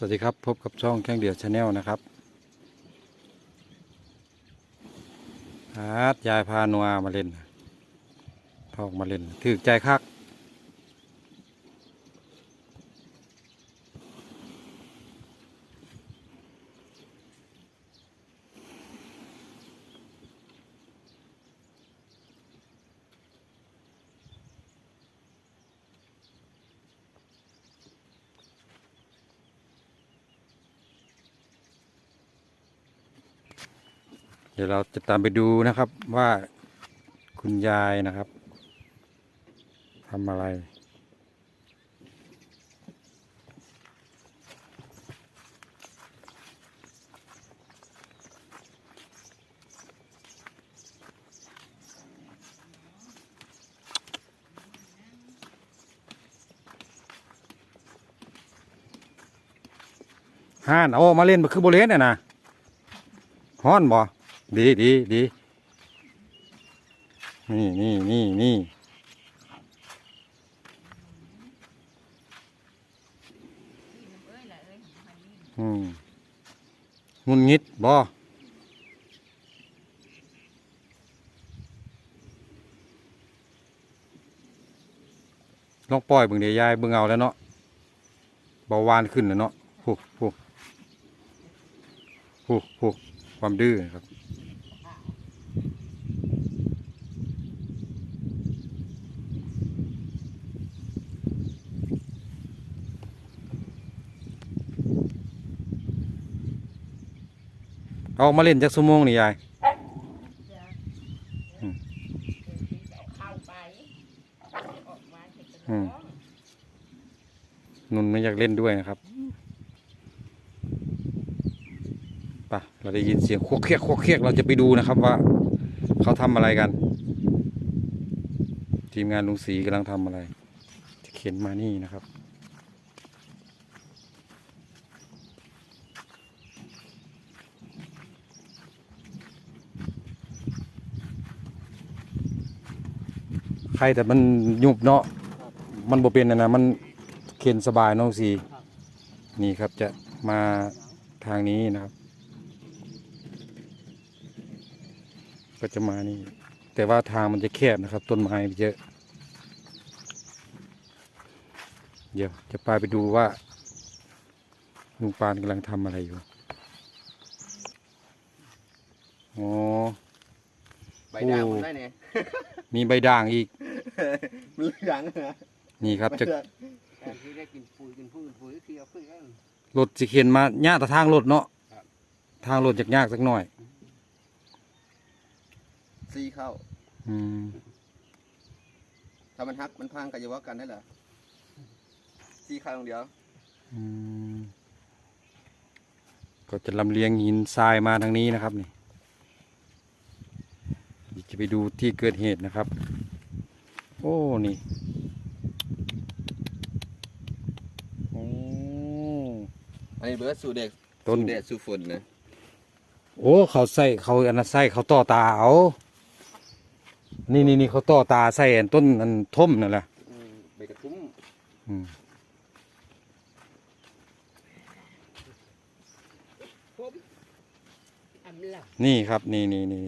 สวัสดีครับ พบกับช่องแข้งเดียวชาแนลนะครับอาร์ตยายพานัวมาเล่นพออกมาเล่นถือใจคัก เดี๋ยวเราจะตามไปดูนะครับว่าคุณยายนะครับทำอะไรห้าน โอ้ มาเล่นมาคือโบเลนเนี่ยนะฮ้อนบ่ ดีดีดีนี่นี่นี่นี่อืมงุนงิดบ่ลองปล่อยเบิ่งเดียยายเบิ่งเอาแล้วเนาะเบาหวานขึ้นแล้วเนาะผูกผูกผูกผูกความดื้อครับ เอามาเล่นจักชั่วโมงนี่ยายนุ่นไม่อยากเล่นด้วยนะครับปะเราได้ยินเสียงควกเคียกควกเคียกเราจะไปดูนะครับว่า เขาทำอะไรกัน ทีมงานลุงศรีกำลังทำอะไร จะเข็นมานี่นะครับ ใครแต่มันยุบเนาะมันบ่เป็นนะนะมันเข็นสบายเน้องสีนี่ครับจะมาทางนี้นะครับ ก็จะมานี่ แต่ว่าทางมันจะแคบนะครับ ต้นไม้เยอะ เดี๋ยวจะพาไปดูว่าลุงปานกำลังทำอะไรอยู่อ๋อ ใบด่างมันได้เนี่ย มีใบด่างอีก มันเหลืองนะนี่ครับจะแทนที่ได้กินปุ๋ยกินพืชปุ๋ยเคียวพืชกันรถจะเข็นมาหญ้าแต่ทางรถเนาะครับทางรถจากยากสักหน่อย ซีเข้า อืมถ้ามันฮักมันพังกันจะว่ากันได้เหรอซีเข้าอย่างเดียว อืมก็จะลำเลียงหินทรายมาทางนี้นะครับนี่เดี๋ยวจะไปดูที่เกิดเหตุนะครับโอ้นี่โอ้อันนี้เบิร์ดสูเด็กต้นสูเด็ดสูฝนนะโอ้เขาใส่เขาอันนั้นใส่เขาต่อตาเอานี่นี่นี่เขาต่อตาใส่อันต้นอันท่มนั่นแหละอืมใบกระทุ่มอืมอำลับนี่ครับนี่นี่นี่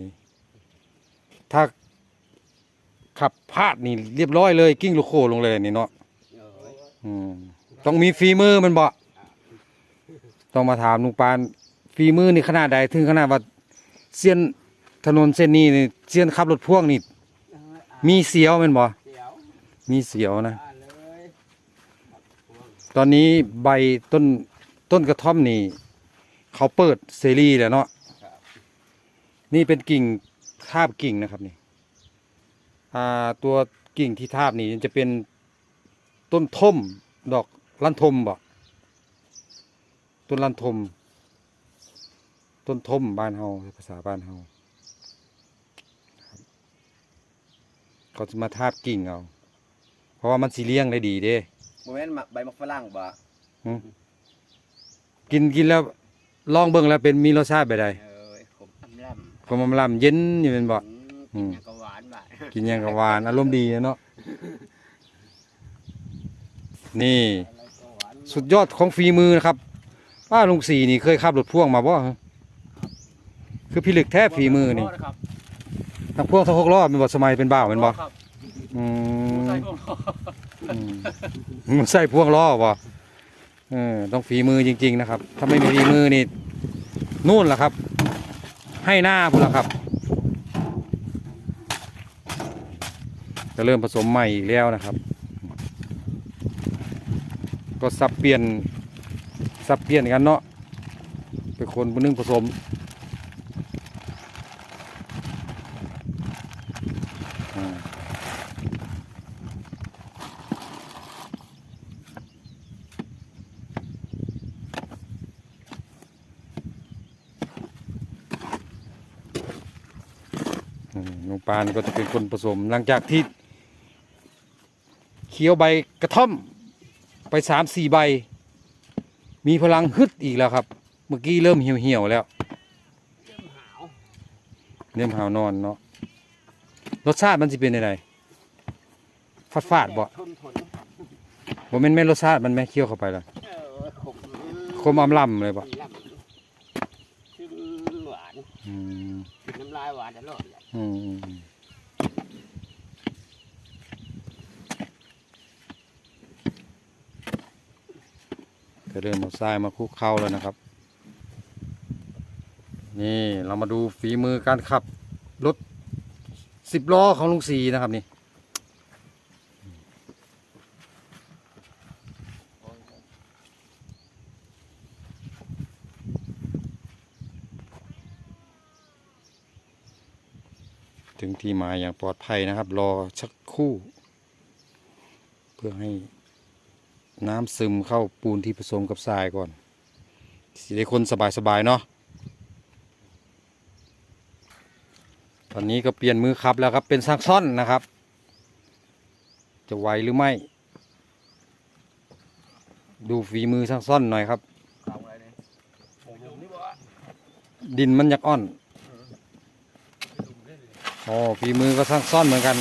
ถ้า ขับพลาดนี่เรียบร้อยเลย กิ้งลูกโคลงเลยนี่เนาะอืมต้องมีฝีมือมันบ่ต้องมาถามลุงปานฝีมือนี่ขนาดใดถึงขนาดว่าเส้นถนนเส้นนี้นี่เส้นขับรถพ่วงนี่มีเสียวแมันบ่มีเสียวนะ ตอนนี้ใบต้นต้นกระท่อมนี่ เขาเปิดเสรีแล้วเนาะนี่เป็นกิ่งทาบกิ่งนะครับนี่ ตัวกิ่งที่ทาบนี่จะเป็นต้นทมดอกลันทมบ่ต้นลันทม ต้นทมบ้านเฮาภาษาบ้านเฮาครับเขาจะมาทาบกิ่งเอาเพราะว่ามันสีเลี้ยงได้ดีเด้โมเมนต์ใบมะฝรั่งบ่กินกินแล้วลองเบิ่งแล้วเป็นมีรสชาติแบบใดเออผมอำล่ำก็มันลำเย็นอยู่เป็นบ่อืมกินอย่างก็หวานบ่ กินหยังกับหวานอารมณ์ดีเนาะนี่ สุดยอดของฝีมือนะครับป้าลุงสีนี่เคยขับรถพ่วงมาบ่ฮะคือพี่ลึกแท้ฝีมือนี่ครับทั้งพ่วงทั้งหกล้อเป็นบ่สมัยเป็นบ่าวเป็นบ่ครับอืมใช่ผมอืมมันใส่พ่วงล้อบ่เออต้องฝีมือจริง ๆ นะครับ ถ้าไม่มีฝีมือนี่นู่นล่ะครับ ให้หน้าพุ่นล่ะครับ จะเริ่มผสมใหม่อีกแล้วนะครับ ก็สับเปลี่ยนสับเปลี่ยนกันเนาะเป็นคนนึงผสมอ่าอืมน้องปานก็จะเป็นคนผสมหลังจากที่ เคี้ยวใบกระท่อมไปสามสี่ใบ มีพลังฮึดอีกแล้วครับ เมื่อกี้เริ่มเหี่ยวเหี่ยวๆแล้วเริ่มหาวนอนเนาะรสชาติมันจะเป็นยังไงฟาดฟาดๆบ่ทนทนบ่แม่นแม่นรสชาติมันแม่เคี้ยวเข้าไปแล้วเออขมคมอำล่ำเลยบ่ลำขึ้นหวานอืมขึ้นน้ำลายหวานตลอดเลยอืม เริ่มเอาทรายมาคลุกเข้าแล้วนะครับ นี่เรามาดูฝีมือการขับรถสิบล้อของลุงสีนะครับนี่ถึงที่หมายอย่างปลอดภัยนะครับ รอชักคู่ เพื่อให้ น้ำซึมเข้าปูนที่ผสมกับทรายก่อนสิได้คนสบายๆเนาะตอนนี้ก็เปลี่ยนมือขับแล้วครับเป็นซักซ่อนนะครับ จะไหวหรือไม่ ดูฝีมือซักซ่อนหน่อยครับ ดินมันอยากอ่อนอ๋อฝีมือก็ช่างซ่อนเหมือนกัน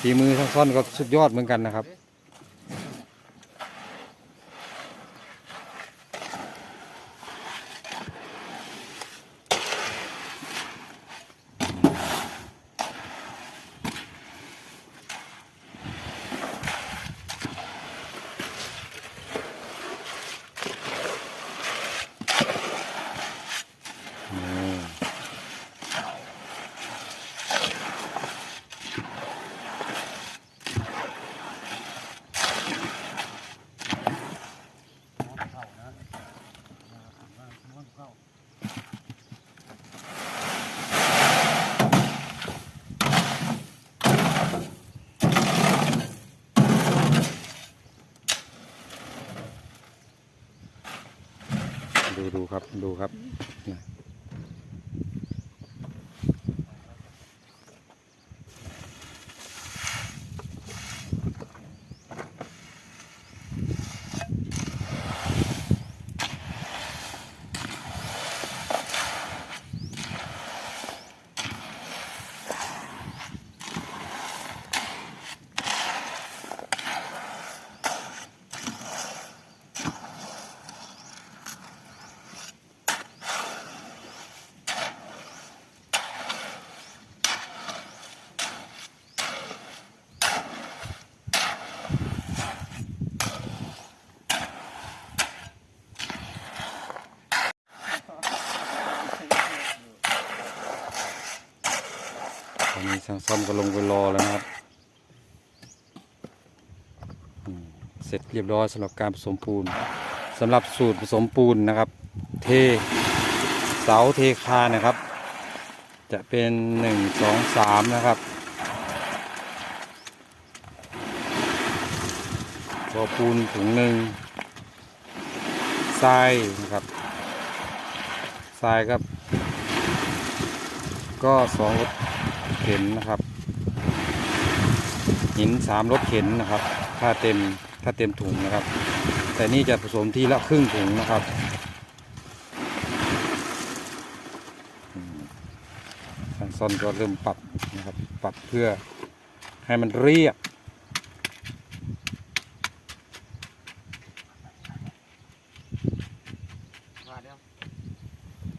ฝีมือช่างซ่อนก็สุดยอดเหมือนกันนะครับ ดูดูครับดูครับนี่ ช่างซ่อมก็ลงไปรอแล้วนะครับ เสร็จเรียบร้อยสำหรับการผสมปูนสำหรับสูตรผสมปูนนะครับ เทเสาเทคานะครับ จะเป็นหนึ่งสองสามนะครับตัวปูนถุงหนึ่งทรายนะครับทรายครับ ก็สอง เข็นนะครับหินสามรถเข็นนะครับ ถ้าเต็มถ้าเต็มถุงนะครับ แต่นี่จะผสมทีละครึ่งถุงนะครับซ่อนก็เริ่มปรับนะครับ ปรับเพื่อให้มันเรียบ อ พาเดียว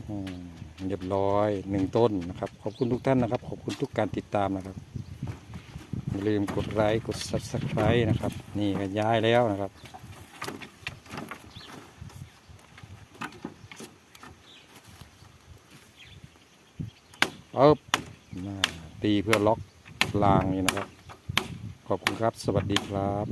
อืมเร้อยหนึ่งต้นนะครับ ขอบคุณทุกท่านนะครับ ขอบคุณทุกการติดตามนะครับอย่าลืมกดไลค์กด subscribe นะครับ นี่ก็ย้ายแล้วนะครับ เอาตีเพื่อล็อกรางนี่นะครับ ขอบคุณครับ สวัสดีครับ